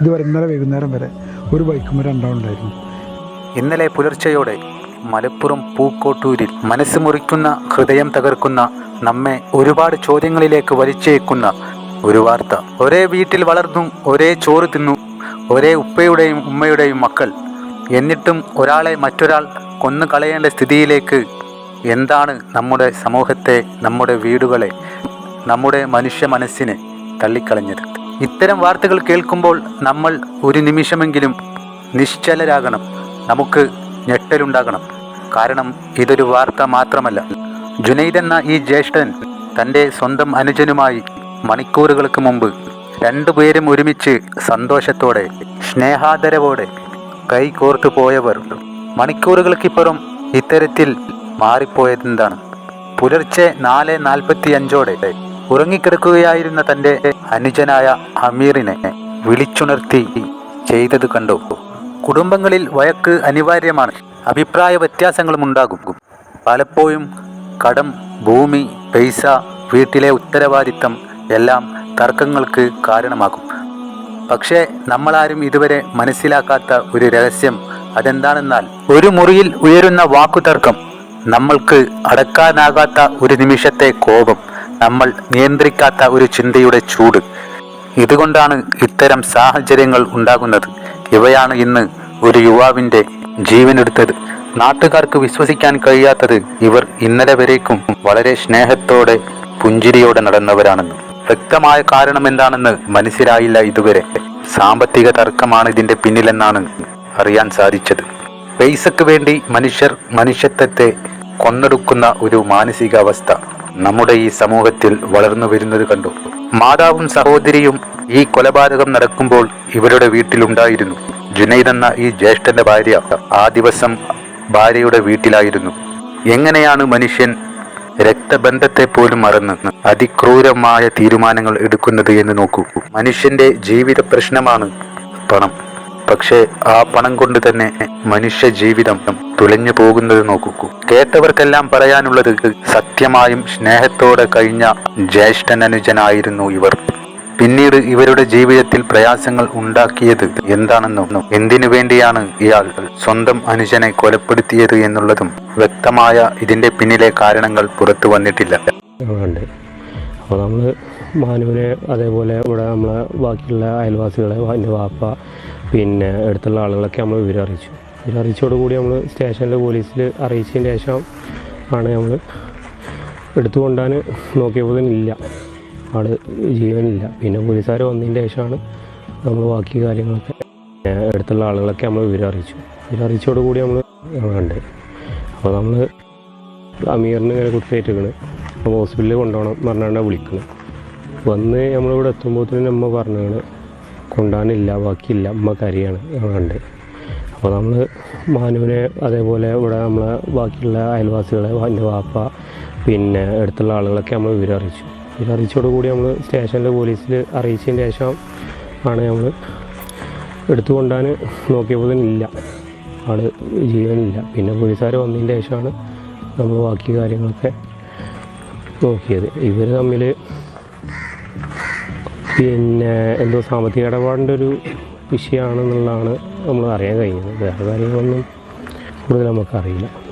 ഇതുവരെ ഇന്നലെ വൈകുന്നേരം വരെ ഒരു ബൈക്കും രണ്ടാളും ഉണ്ടായിരുന്നു. ഇന്നലെ പുലർച്ചയോടെ മലപ്പുറം പൂക്കോട്ടൂരിൽ മനസ്സ് മുറിക്കുന്ന ഹൃദയം തകർക്കുന്ന നമ്മെ ഒരുപാട് ചോദ്യങ്ങളിലേക്ക് വലിച്ചേക്കുന്ന ഒരു വാർത്ത. ഒരേ വീട്ടിൽ വളർന്നു ഒരേ ചോറ് തിന്നു ഒരേ ഉപ്പയുടെയും ഉമ്മയുടെയും മക്കൾ. എന്നിട്ടും ഒരാളെ മറ്റൊരാൾ കൊന്നു കളയേണ്ട സ്ഥിതിയിലേക്ക് എന്താണ് നമ്മുടെ സമൂഹത്തെ നമ്മുടെ വീടുകളെ നമ്മുടെ മനുഷ്യ മനസ്സിനെ തള്ളിക്കളഞ്ഞത്? ഇത്തരം വാർത്തകൾ കേൾക്കുമ്പോൾ നമ്മൾ ഒരു നിമിഷമെങ്കിലും നിശ്ചലരാകണം. നമുക്ക് ഞെട്ടലുണ്ടാകണം. കാരണം ഇതൊരു വാർത്ത മാത്രമല്ല. ജുനൈദ് എന്ന ഈ ജ്യേഷ്ഠൻ തന്റെ സ്വന്തം അനുജനുമായി മണിക്കൂറുകൾക്ക് മുമ്പ് രണ്ടുപേരും ഒരുമിച്ച് സന്തോഷത്തോടെ സ്നേഹാദരവോടെ കൈകോർത്തു പോയവർ മണിക്കൂറുകൾക്കിപ്പുറം ഇത്തരത്തിൽ മാറിപ്പോയതെന്താണ്? പുലർച്ചെ നാല് നാൽപ്പത്തി അഞ്ചോടെ ഉറങ്ങിക്കിടക്കുകയായിരുന്ന തന്റെ അനുജനായ അമീറിനെ വിളിച്ചുണർത്തി ചെയ്തത് കണ്ടു. കുടുംബങ്ങളിൽ വഴക്ക് അനിവാര്യമാണ്. അഭിപ്രായ വ്യത്യാസങ്ങളും ഉണ്ടാകും. പലപ്പോഴും കടം ഭൂമി പൈസ വീട്ടിലെ ഉത്തരവാദിത്തം എല്ലാം തർക്കങ്ങൾക്ക് കാരണമാകും. പക്ഷേ നമ്മളാരും ഇതുവരെ മനസ്സിലാക്കാത്ത ഒരു രഹസ്യം അതെന്താണെന്നാൽ ഒരു മുറിയിൽ ഉയരുന്ന വാക്കുതർക്കം നമ്മൾക്ക് അടക്കാനാകാത്ത ഒരു നിമിഷത്തെ കോപം നമ്മൾ നിയന്ത്രിക്കാത്ത ഒരു ചിന്തയുടെ ചൂട്. ഇതുകൊണ്ടാണ് ഇത്തരം സാഹചര്യങ്ങൾ ഉണ്ടാകുന്നത്. ഇവയാണ് ഇന്ന് ഒരു യുവാവിന്റെ ജീവനെടുത്തത്. നാട്ടുകാർക്ക് വിശ്വസിക്കാൻ കഴിയാത്തത് ഇവർ ഇന്നലെ വരേക്കും വളരെ സ്നേഹത്തോടെ പുഞ്ചിരിയോടെ നടന്നവരാണെന്ന്. വ്യക്തമായ കാരണം എന്താണെന്ന് മനസ്സിലായില്ല ഇതുവരെ. സാമ്പത്തിക തർക്കമാണ് ഇതിന്റെ പിന്നിലെന്നാണ് അറിയാൻ സാധിച്ചത്. പൈസക്ക് വേണ്ടി മനുഷ്യർ മനുഷ്യത്വത്തെ കൊന്നെടുക്കുന്ന ഒരു മാനസികാവസ്ഥ. നമ്മുടെ ഈ സമൂഹത്തിൽ വളർന്നു വരുന്നത് കണ്ടു. മാതാവും സഹോദരിയും ഈ കൊലപാതകം നടക്കുമ്പോൾ ഇവരുടെ വീട്ടിലുണ്ടായിരുന്നു. ജുനൈദ് എന്ന ഈ ജ്യേഷ്ഠന്റെ ഭാര്യ ആ ദിവസം ഭാര്യയുടെ വീട്ടിലായിരുന്നു. എങ്ങനെയാണ് മനുഷ്യൻ രക്തബന്ധത്തെ പോലും മറന്ന് അതിക്രൂരമായ തീരുമാനങ്ങൾ എടുക്കുന്നത് എന്ന് നോക്കൂ. മനുഷ്യന്റെ ജീവിത പ്രശ്നമാണ് പണം. പക്ഷേ ആ പണം കൊണ്ട് തന്നെ മനുഷ്യ ജീവിതം തുലഞ്ഞു പോകുന്നത് നോക്കൂ. കേട്ടവർക്കെല്ലാം പറയാനുള്ളത് സത്യമായും സ്നേഹത്തോടെ കഴിഞ്ഞ ജ്യേഷ്ഠൻ അനുജനായിരുന്നു ഇവർ. പിന്നീട് ഇവരുടെ ജീവിതത്തിൽ പ്രയാസങ്ങൾ ഉണ്ടാക്കിയത് എന്താണെന്നും എന്തിനു വേണ്ടിയാണ് ഇയാൾ സ്വന്തം അനുജനെ കൊലപ്പെടുത്തിയത് എന്നുള്ളതും വ്യക്തമായ ഇതിന്റെ പിന്നിലെ കാരണങ്ങൾ പുറത്തു വന്നിട്ടില്ല. അപ്പോൾ നമ്മൾ മാനുവിനെ അതേപോലെ ഇവിടെ നമ്മളെ ബാക്കിയുള്ള അയൽവാസികളെ എന്റെ വാപ്പ പിന്നെ അടുത്തുള്ള ആളുകളൊക്കെ നമ്മൾ വിവരം അറിയിച്ചു. വിവരം അറിയിച്ചോടുകൂടി നമ്മൾ സ്റ്റേഷനിൽ പോലീസിൽ അറിയിച്ചതിന് ശേഷം ആണ് നമ്മൾ എടുത്തു കൊണ്ടാൻ നോക്കിയപ്പോൾ ഇല്ല. ആൾ ജീവനില്ല. പിന്നെ പോലീസുകാർ വന്നതിന് ശേഷമാണ് നമ്മൾ ബാക്കി കാര്യങ്ങളൊക്കെ അടുത്തുള്ള ആളുകളൊക്കെ നമ്മൾ വിവരം അറിയിച്ചു. വിവരം അറിയിച്ചോടുകൂടി നമ്മൾ ഉണ്ട്. അപ്പോൾ നമ്മൾ അമീറിന് ഇങ്ങനെ കുത്തിയേറ്റിരിക്കണ്. അപ്പോൾ ഹോസ്പിറ്റലിൽ കൊണ്ടുപോകണം എന്ന് പറഞ്ഞാണ് വിളിക്കുന്നത് വന്ന് നമ്മളിവിടെ എത്തുമ്പോഴത്തേനും അമ്മ പറഞ്ഞാണ് കൊണ്ടുപോകാനില്ല ബാക്കിയില്ല. അമ്മ കരിയാണ്. ഞങ്ങളുണ്ട് അപ്പോൾ നമ്മൾ മാനുവിനെ അതേപോലെ ഇവിടെ നമ്മളെ ബാക്കിയുള്ള അയൽവാസികളെ എന്റെ വാപ്പ പിന്നെ അടുത്തുള്ള ആളുകളൊക്കെ നമ്മൾ വിവരം അറിയിച്ചു. വിവരം അറിയിച്ചോടുകൂടി നമ്മൾ സ്റ്റേഷനിലെ പോലീസിൽ അറിയിച്ചതിന് ശേഷം ആണ് നമ്മൾ എടുത്തു കൊണ്ടാൻ നോക്കിയപ്പോൾ ഇല്ല. ആൾ ജീവനില്ല. പിന്നെ പോലീസുകാർ വന്നതിന് ശേഷമാണ് നമ്മൾ ബാക്കി കാര്യങ്ങളൊക്കെ നോക്കിയത്. ഇവർ തമ്മിൽ പിന്നെ എന്തോ സാമ്പത്തിക ഇടപാടിന്റെ ഒരു വിഷയമാണെന്നുള്ളതാണ് നമ്മൾ അറിയാൻ കഴിഞ്ഞത്. വേറെ കാര്യങ്ങളൊന്നും കൂടുതൽ നമുക്കറിയില്ല.